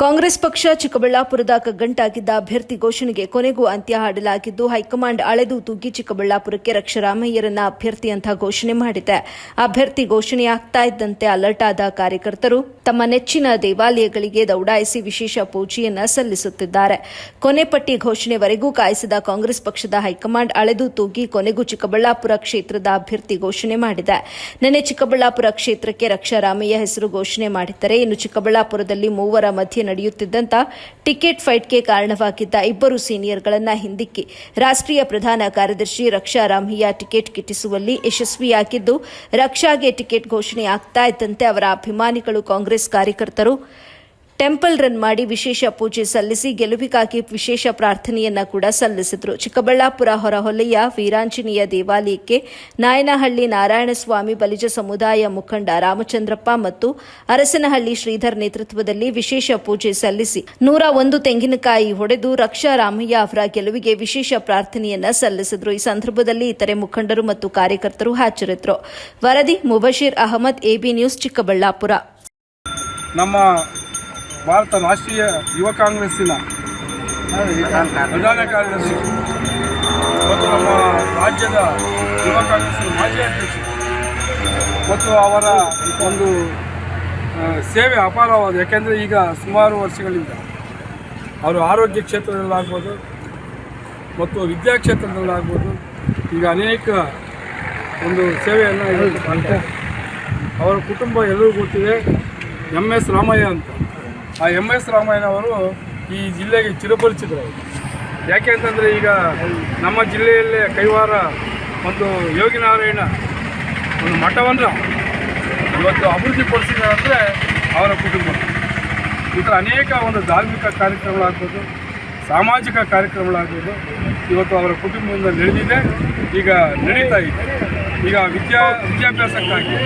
ಕಾಂಗ್ರೆಸ್ ಪಕ್ಷ ಚಿಕ್ಕಬಳ್ಳಾಪುರದ ಕಗ್ಗಂಟಾಗಿದ್ದ ಅಭ್ಯರ್ಥಿ ಘೋಷಣೆಗೆ ಕೊನೆಗೂ ಅಂತ್ಯ ಹಾಡಲಾಗಿದ್ದು, ಹೈಕಮಾಂಡ್ ಅಳೆದು ತೂಗಿ ಚಿಕ್ಕಬಳ್ಳಾಪುರಕ್ಕೆ ರಕ್ಷರಾಮಯ್ಯರನ್ನ ಅಭ್ಯರ್ಥಿ ಅಂತ ಘೋಷಣೆ ಮಾಡಿದೆ. ಅಭ್ಯರ್ಥಿ ಘೋಷಣೆಯಾಗ್ತಾ ಇದ್ದಂತೆ ಅಲರ್ಟ್ ಆದ ಕಾರ್ಯಕರ್ತರು ತಮ್ಮ ನೆಚ್ಚಿನ ದೇವಾಲಯಗಳಿಗೆ ದೌಡಾಯಿಸಿ ವಿಶೇಷ ಪೂಜೆಯನ್ನ ಸಲ್ಲಿಸುತ್ತಿದ್ದಾರೆ. ಕೊನೆ ಪಟ್ಟಿ ಘೋಷಣೆವರೆಗೂ ಕಾಯಿಸಿದ ಕಾಂಗ್ರೆಸ್ ಪಕ್ಷದ ಹೈಕಮಾಂಡ್ ಅಳೆದು ತೂಗಿ ಕೊನೆಗೂ ಚಿಕ್ಕಬಳ್ಳಾಪುರ ಕ್ಷೇತ್ರದ ಅಭ್ಯರ್ಥಿ ಘೋಷಣೆ ಮಾಡಿದೆ. ನಿನ್ನೆ ಚಿಕ್ಕಬಳ್ಳಾಪುರ ಕ್ಷೇತ್ರಕ್ಕೆ ರಕ್ಷಾರಾಮಯ್ಯ ಹೆಸರು ಘೋಷಣೆ ಮಾಡಿದ್ದರೆ, ಇನ್ನು ಚಿಕ್ಕಬಳ್ಳಾಪುರದಲ್ಲಿ ಮೂವರ ಮಧ್ಯೆ ನಡೆಯುತ್ತಿದ್ದಂತ ಟಿಕೆಟ್ ಫೈಟ್ಗೆ ಕಾರಣವಾಗಿದ್ದ ಇಬ್ಬರು ಸೀನಿಯರ್ಗಳನ್ನು ಹಿಂದಿಕ್ಕಿ, ರಾಷ್ಟ್ರೀಯ ಪ್ರಧಾನ ಕಾರ್ಯದರ್ಶಿ ರಕ್ಷಾ ರಾಮಯ್ಯ ಟಿಕೆಟ್ ಕಿಟ್ಟಿಸುವಲ್ಲಿ ಯಶಸ್ವಿಯಾಗಿದ್ದು, ರಕ್ಷಾಗೆ ಟಿಕೆಟ್ ಘೋಷಣೆ ಆಗ್ತಾ ಇದ್ದಂತೆ ಅವರ ಅಭಿಮಾನಿಗಳು ಕಾಂಗ್ರೆಸ್ ಕಾರ್ಯಕರ್ತರು ಟೆಂಪಲ್ ರನ್ ಮಾಡಿ ವಿಶೇಷ ಪೂಜೆ ಸಲ್ಲಿಸಿ ಗೆಲುವಿಗಾಗಿ ವಿಶೇಷ ಪ್ರಾರ್ಥನೆಯನ್ನ ಕೂಡ ಸಲ್ಲಿಸಿದರು. ಚಿಕ್ಕಬಳ್ಳಾಪುರ ಹೊರಹೊಲೆಯ ವೀರಾಂಜನೇಯ ದೇವಾಲಯಕ್ಕೆ ನಾಯನಹಳ್ಳಿ ನಾರಾಯಣಸ್ವಾಮಿ ಬಲಿಜ ಸಮುದಾಯ ಮುಖಂಡ ರಾಮಚಂದ್ರಪ್ಪ ಮತ್ತು ಅರಸನಹಳ್ಳಿ ಶ್ರೀಧರ್ ನೇತೃತ್ವದಲ್ಲಿ ವಿಶೇಷ ಪೂಜೆ ಸಲ್ಲಿಸಿ ನೂರ ಒಂದು ತೆಂಗಿನಕಾಯಿ ಹೊಡೆದು ರಕ್ಷಾ ರಾಮಯ್ಯ ಅವರ ಗೆಲುವಿಗೆ ವಿಶೇಷ ಪ್ರಾರ್ಥನೆಯನ್ನ ಸಲ್ಲಿಸಿದರು. ಈ ಸಂದರ್ಭದಲ್ಲಿ ಇತರೆ ಮುಖಂಡರು ಮತ್ತು ಕಾರ್ಯಕರ್ತರು ಹಾಜರಿದ್ದರು ವರದಿ ಮುಬಶೀರ್ ಅಹಮದ್, ಎಬಿ ನ್ಯೂಸ್ ಚಿಕ್ಕಬಳ್ಳಾಪುರ. ನಮ್ಮ ಭಾರತ ರಾಷ್ಟ್ರೀಯ ಯುವ ಕಾಂಗ್ರೆಸ್ಸಿನ ಪ್ರಧಾನ ಕಾರ್ಯದರ್ಶಿ. ಮತ್ತು ನಮ್ಮ ರಾಜ್ಯದ ಯುವ ಕಾಂಗ್ರೆಸ್ಸಿನ ಮಾಜಿ ಅಧ್ಯಕ್ಷರು. ಮತ್ತು ಅವರ ಒಂದು ಸೇವೆ ಅಪಾರವಾದ, ಯಾಕೆಂದರೆ ಈಗ ಸುಮಾರು ವರ್ಷಗಳಿಂದ ಅವರು ಆರೋಗ್ಯ ಕ್ಷೇತ್ರದಲ್ಲಾಗ್ಬೋದು, ಮತ್ತು ವಿದ್ಯಾ ಕ್ಷೇತ್ರದಲ್ಲಾಗ್ಬೋದು, ಈಗ ಅನೇಕ ಒಂದು ಸೇವೆಯನ್ನು ಅವರ ಕುಟುಂಬ ಎಲ್ಲರಿಗೂ ಗೊತ್ತಿದೆ ಎಂ ಎಸ್ ರಾಮಯ್ಯ ಅಂತ. ಆ ಎಂ ಎಸ್ ಅವರು ಈ ಜಿಲ್ಲೆಗೆ ಚಿರಪರಿಚಿತರು. ಯಾಕೆ ಅಂತಂದರೆ ಈಗ ನಮ್ಮ ಜಿಲ್ಲೆಯಲ್ಲೇ ಕೈವಾರ ಒಂದು ಯೋಗಿನಾರಾಯಣ ಒಂದು ಮಠವನ್ನು ಇವತ್ತು ಅಭಿವೃದ್ಧಿಪಡಿಸಿದ್ದಾರೆ ಅಂದರೆ ಅವರ ಕುಟುಂಬ. ಈ ಥರ ಅನೇಕ ಒಂದು ಧಾರ್ಮಿಕ ಕಾರ್ಯಕ್ರಮಗಳಾಗ್ಬೋದು, ಸಾಮಾಜಿಕ ಕಾರ್ಯಕ್ರಮಗಳಾಗ್ಬೋದು ಇವತ್ತು ಅವರ ಕುಟುಂಬದಿಂದ ನಡೆದಿದೆ, ಈಗ ನಡೀತಾ ಇದೆ. ಈಗ ವಿದ್ಯಾ ವಿದ್ಯಾಭ್ಯಾಸಕ್ಕಾಗಿ.